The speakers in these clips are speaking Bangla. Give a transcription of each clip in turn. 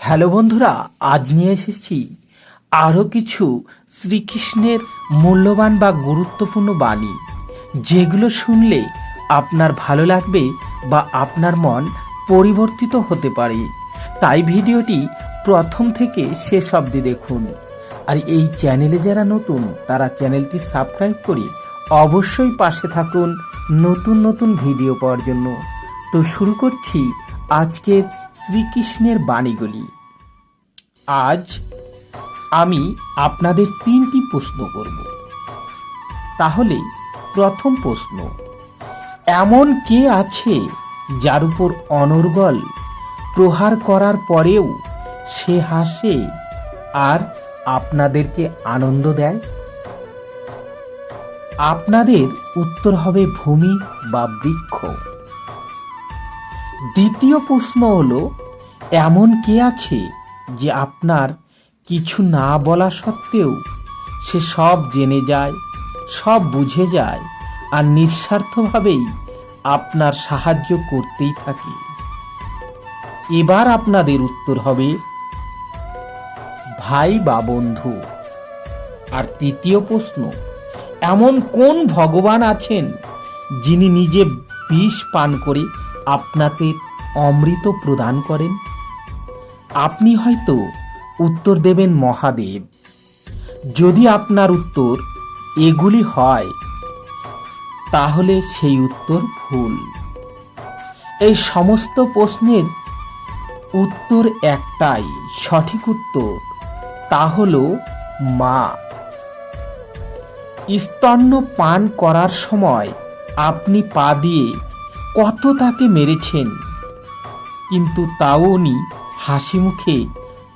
হ্যালো বন্ধুরা, আজ নিয়ে এসেছি আরও কিছু শ্রীকৃষ্ণের মূল্যবান বা গুরুত্বপূর্ণ বাণী, যেগুলো শুনলে আপনার ভালো লাগবে বা আপনার মন পরিবর্তিত হতে পারে। তাই ভিডিওটি প্রথম থেকে শেষ অবধি দেখুন। আর এই চ্যানেলে যারা নতুন, তারা চ্যানেলটি সাবস্ক্রাইব করে অবশ্যই পাশে থাকুন নতুন নতুন ভিডিও পাওয়ার জন্য। তো শুরু করছি আজকের শ্রীকৃষ্ণের বাণীগুলি। আজ আমি আপনাদের তিনটি প্রশ্ন করব। তাহলে প্রথম প্রশ্ন, এমন কে আছে যার উপর অনর্গল প্রহার করার পরেও সে হাসে আর আপনাদেরকে আনন্দ দেয়? আপনাদের উত্তর হবে ভূমি বা বৃক্ষ। দ্বিতীয় প্রশ্ন হলো, এমন কে আছে যে আপনার কিছু না বলা সত্ত্বেও সে সব জেনে যায়, সব বুঝে যায় আর নিঃস্বার্থভাবেই আপনার সাহায্য করতেই থাকে? এবার আপনাদের উত্তর হবে, ভাই বা বন্ধু। আর তৃতীয় প্রশ্ন, এমন কোন ভগবান আছেন যিনি নিজে বিষ পান করে আপনাকে অমৃত প্রদান করেন। আপনি হয়তো উত্তর দেবেন, মহাদেব। যদি আপনার উত্তর এগুলি হয়, তাহলে সেই উত্তর ভুল। এই সমস্ত প্রশ্নের উত্তর একটাই, সঠিক উত্তর, তা হল মা। স্তন্য পান করার সময় আপনি পা দিয়ে কত তাকে মেরেছেন? কিন্তু তাও উনি হাসি মুখে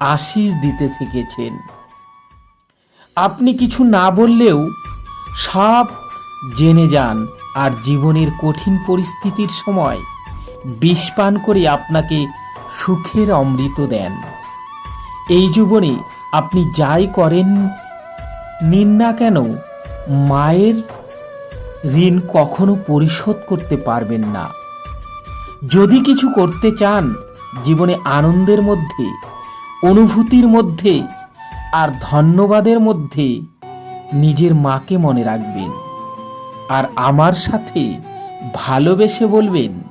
আশিস দিতে থেকেছেন। আপনি কিছু না বললেও সব জেনে যান আর জীবনের কঠিন পরিস্থিতির সময় বিষ পান করে আপনাকে সুখের অমৃত দেন। এই জীবনে আপনি যাই করেন, নিন না কেন, মায়ের ঋণ কখনো পরিশোধ করতে পারবেন না। যদি কিছু করতে চান, জীবনে আনন্দের মধ্যে, অনুভূতির মধ্যে, আর ধন্যবাদের মধ্যে নিজের মাকে মনে রাখবেন। আর আমার সাথে ভালোবেসে বলবেন,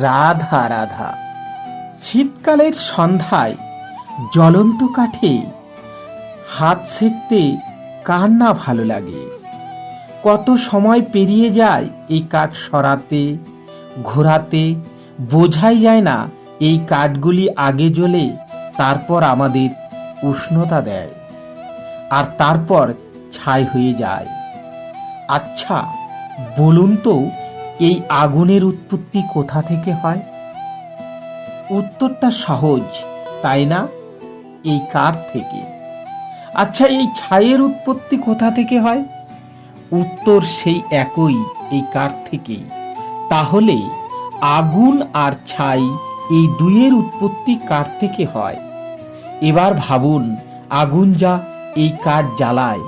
রাধা রাধা। শীতকালের সন্ধ্যায় জ্বলন্ত কাঠে হাত সেকতে কার না ভালো লাগে? কত সময় পেরিয়ে যায় এই কাঠ সরাতে, ঘোরাতে, বোঝাই যায় না এই কাঠগুলি আগে জ্বলে তারপর আমাদের উষ্ণতা দেয় আর তারপর ছাই হয়ে যায়। আচ্ছা বলুন তো এই আগুনের উৎপত্তি কোথা থেকে হয়? উত্তরটা সহজ, তাই না? এই কাঠ থেকে। আচ্ছা এই ছাইয়ের উৎপত্তি কোথা থেকে হয়? উত্তর সেই একই এই কাঠ থেকেই। তাহলে আগুন আর ছাই এই দুইয়ের উৎপত্তি কাঠ থেকে হয়? এবার ভাবুন, আগুন যা এই কাঠ জ্বালায়,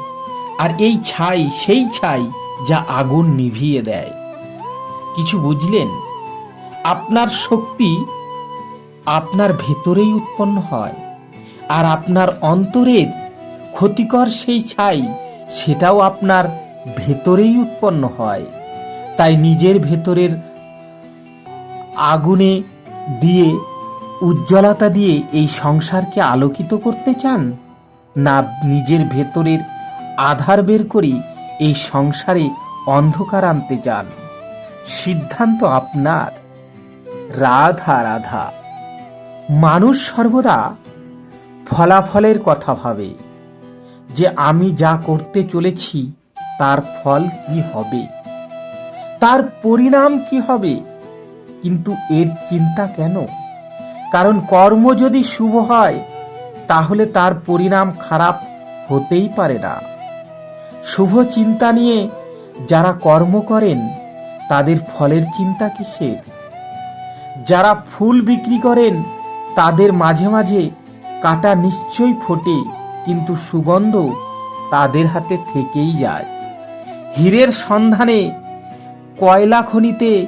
আর এই ছাই সেই ছাই যা আগুন নিভিয়ে দেয়। কিছু বুঝলেন? আপনার শক্তি আপনার ভেতরেই উৎপন্ন হয়, আর আপনার অন্তরের ক্ষতিকর সেই ছাই সেটাও আপনার ভেতরেই উৎপন্ন হয়। তাই নিজের ভেতরের আগুনে দিয়ে, উজ্জ্বলতা দিয়ে এই সংসারকে আলোকিত করতে চান? না নিজের ভেতরের আধার বের করে এই সংসারে অন্ধকার আনতে চান? সিদ্ধান্ত আপনার। রাধা রাধা। মানুষ সর্বদা ফলাফলের কথা ভাবে। যে আমি যা করতে চলেছি তার ফল কি হবে? তার পরিণাম কি হবে? কিন্তু এর চিন্তা কেন? কারণ কর্ম যদি শুভ হয়, তাহলে তার পরিণাম খারাপ হতেই পারে না। শুভ চিন্তা নিয়ে যারা কর্ম করেন, তাদের ফলের চিন্তা কিসের? যারা ফুল বিক্রি করেন, তাদের মাঝে মাঝে কাটা নিশ্চয়ই ফোটে, কিন্তু সুগন্ধ তাদের হাতে থেকেই যায়। হীরের সন্ধানে কয়লা খনিতে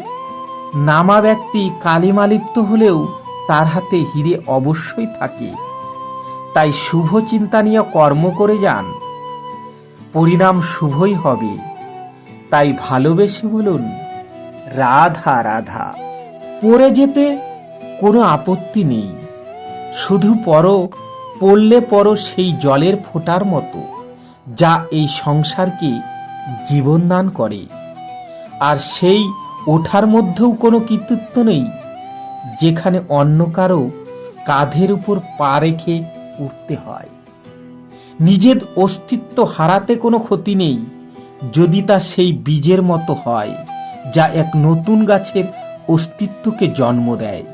নামা ব্যক্তি কালিমালিপ্ত হলেও তার হাতে হিরে অবশ্যই থাকে। তাই শুভ চিন্তা নিয়ে কর্ম করে যান। পরিণাম শুভই হবে। তাই ভালোবেসে বলুন, রাধা রাধা। পড়ে যেতে কোনো আপত্তি নেই। শুধু পরো পড়লে পরো সেই জলের ফোঁটার মতো, যা এই সংসারকে জীবনদান করে। আর সেই ওঠার মধ্যেও কোনো কৃতিত্ব নেই, যেখানে অন্য কারও কাঁধের উপর পা রেখে উঠতে হয়। নিজের অস্তিত্ব হারাতে কোনো ক্ষতি নেই, যদি তা সেই বীজের মতো হয়, যা এক নতুন গাছের অস্তিত্বকে জন্ম দেয়।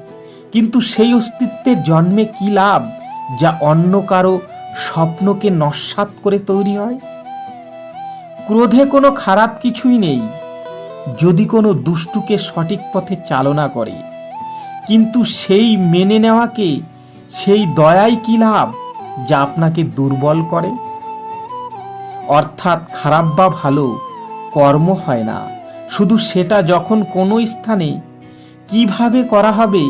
কিন্তু সেই অস্তিত্বের জন্মে কি লাভ, যা অন্য কারও স্বপ্নকে নস্বাত করে তৈরি হয়? ক্রোধে কোনো খারাপ কিছুই নেই, যদি কোনো দুষ্টুকে সঠিক পথে চালনা করে। কিন্তু সেই মেনে নেওয়াকে, সেই দয়াই কি লাভ যা আপনাকে দুর্বল করে? অর্থাৎ খারাপ বা ভালো, কর্ম হয় না। শুধু সেটা যখন কোনো স্থানে কীভাবে করা হবে,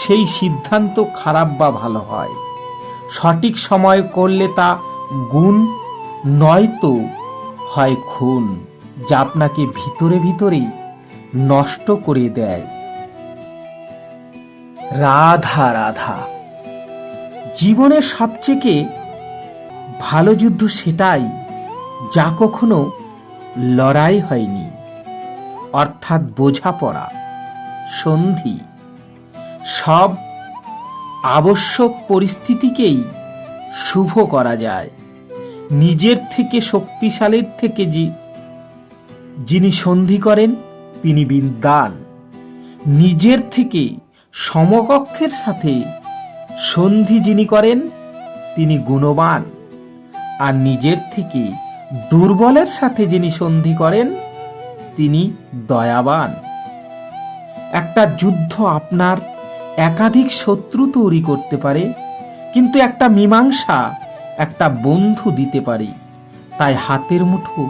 সেই সিদ্ধান্ত খারাপ বা ভালো হয়। সঠিক সময় করলে তা গুণ নয়তো হয় খুন, যা আপনাকে ভিতরে ভিতরেই নষ্ট করে দেয়। রাধা রাধা, জীবনের সবচেয়ে ভালো যুদ্ধ সেটাই যা কখনো লড়াই হয়নি। অর্থাৎ বোঝাপড়া, সন্ধি, সব আবশ্যক পরিস্থিতিকেই শুভ করা যায়। নিজের থেকে শক্তিশালীর থেকে যে যিনি সন্ধি করেন, তিনি বিদ্বান নিজের থেকে সমকক্ষের সাথে সন্ধি যিনি করেন, তিনি গুণবান। আর নিজের থেকে দুর্বলের সাথে যিনি সন্ধি করেন, তিনি দয়াবান। একটা যুদ্ধ আপনার একাধিক শত্রু তৈরি করতে পারে, কিন্তু একটা মীমাংসা একটা বন্ধু দিতে পারে। তাই হাতের মুঠো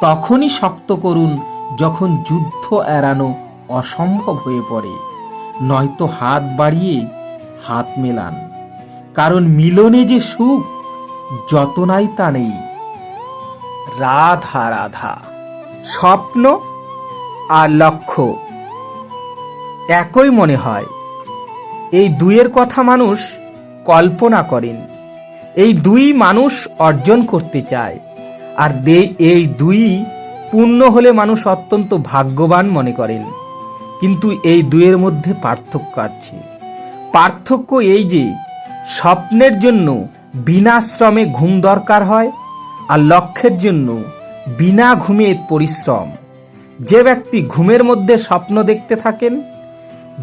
তখনই শক্ত করুন যখন যুদ্ধ এড়ানো অসম্ভব হয়ে পড়ে। নয়তো হাত বাড়িয়ে হাত মেলান। কারণ মিলনে যে সুখ যত নাই তা নেই। রাধা রাধা, স্বপ্ন আর লক্ষ্য একই মনে হয়। এই দুইয়ের কথা মানুষ কল্পনা করেন। এই দুই মানুষ অর্জন করতে চায়। আর দে এই দুই পূর্ণ হলে মানুষ অত্যন্ত ভাগ্যবান মনে করেন। কিন্তু এই দুইয়ের মধ্যে পার্থক্য আছে। পার্থক্য এই যে, স্বপ্নের জন্য বিনা শ্রমে ঘুম দরকার হয় আর লক্ষ্যের জন্য বিনা ঘুমে পরিশ্রম। যে ব্যক্তি ঘুমের মধ্যে স্বপ্ন দেখতে থাকেন,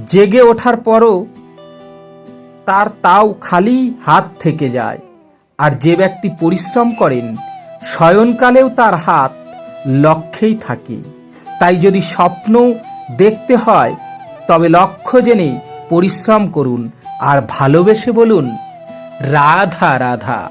জেগে ওঠার পরও তার তাও খালি হাত থেকে যায়। আর যে ব্যক্তি পরিশ্রম করেন, শয়নকালেও তার হাত লক্ষ্যেই থাকে। তাই যদি স্বপ্ন দেখতে হয়, তবে লক্ষ্য জেনে পরিশ্রম করুন আর ভালোবেসে বলুন, রাধা রাধা।